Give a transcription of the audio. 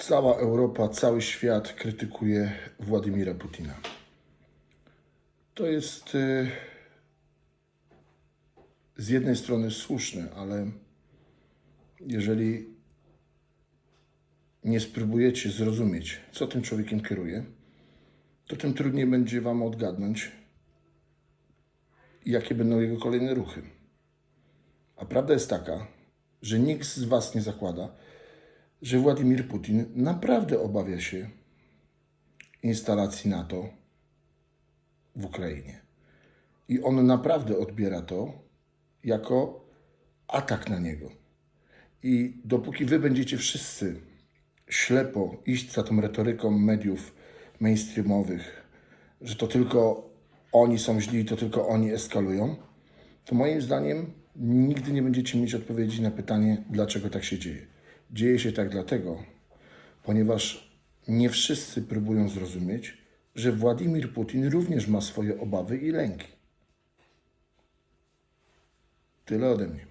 Cała Europa, cały świat krytykuje Władimira Putina. To jest y, z jednej strony słuszne, ale jeżeli nie spróbujecie zrozumieć, co tym człowiekiem kieruje, to tym trudniej będzie Wam odgadnąć, jakie będą jego kolejne ruchy. A prawda jest taka, że nikt z Was nie zakłada, że Władimir Putin naprawdę obawia się instalacji NATO w Ukrainie. I on naprawdę odbiera to jako atak na niego. I dopóki wy będziecie wszyscy ślepo iść za tą retoryką mediów mainstreamowych, że to tylko oni są źli, to tylko oni eskalują, to moim zdaniem nigdy nie będziecie mieć odpowiedzi na pytanie, dlaczego tak się dzieje. Dzieje się tak dlatego, ponieważ nie wszyscy próbują zrozumieć, że Władimir Putin również ma swoje obawy i lęki. Tyle ode mnie.